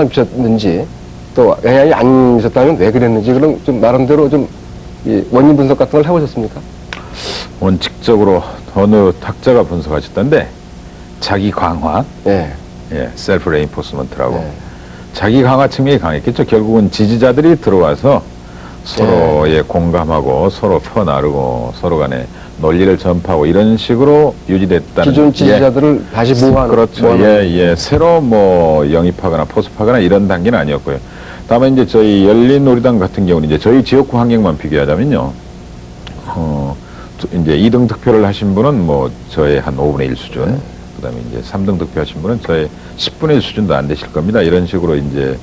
미쳤는지 또 영향이 안 미쳤다면 왜 그랬는지 그런 좀 나름대로 좀이 원인 분석 같은 걸 해보셨습니까? 원칙적으로 어느 학자가 분석하셨던데 자기 강화, 예. 예, 셀프 레인포스먼트라고 네. 자기 강화 측면이 강했겠죠. 결국은 지지자들이 들어와서 서로에 공감하고 서로 퍼나르고 서로 간에 논리를 전파하고 이런 식으로 유지됐다는 기존 예. 지지자들을 다시 모아하는 그렇죠. 모아하는 예, 예. 새로 뭐 영입하거나 포섭하거나 이런 단계는 아니었고요. 다만 이제 저희 열린우리당 같은 경우는 이제 저희 지역구 환경만 비교하자면요. 어, 두- 이제 2등 득표를 하신 분은 뭐 저의 한 5분의 1 수준. 네. 그다음에 이제 3등 득표하신 분은 저의 10분의 1 수준도 안 되실 겁니다. 이런 식으로 이제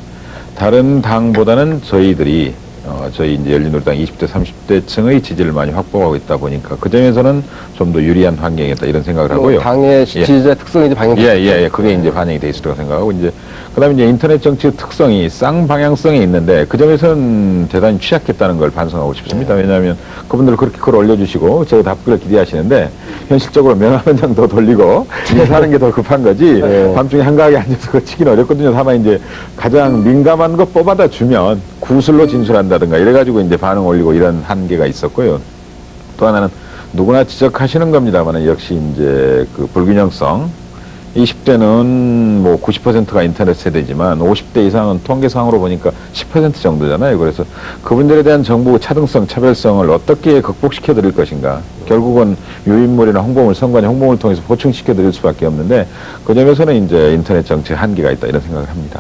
다른 당보다는 저희들이 어, 저희 이제 열린우리당 20대, 30대층의 지지를 많이 확보하고 있다 보니까 그 점에서는 좀 더 유리한 환경이었다 이런 생각을 하고요. 뭐 당의 예. 지지자 특성이 이제 반영됐죠. 예, 예, 예. 그게 이제 반영이 돼 있을 거라고 생각하고, 이제, 그 다음에 이제 인터넷 정치의 특성이 쌍방향성이 있는데, 그 점에서는 대단히 취약했다는 걸 반성하고 싶습니다. 네. 왜냐하면 그분들 그렇게 글 올려주시고, 제가 답글을 기대하시는데, 현실적으로 명한장더 돌리고, 인사하는 게 더 급한 거지, 네. 밤중에 한가하게 앉아서 그거 치기는 어렵거든요. 다만 이제 가장 민감한 거 뽑아다 주면 구슬로 진술한다든가, 이래가지고 이제 반응 올리고 이런 한계가 있었고요. 또 하나는 누구나 지적하시는 겁니다만 역시 이제 그 불균형성 20대는 뭐 90%가 인터넷 세대지만 50대 이상은 통계상으로 보니까 10% 정도잖아요. 그래서 그분들에 대한 정부 차등성, 차별성을 어떻게 극복시켜 드릴 것인가. 결국은 유인물이나 홍보물, 선관위 홍보물을 통해서 보충시켜 드릴 수밖에 없는데 그 점에서는 이제 인터넷 정치의 한계가 있다 이런 생각을 합니다.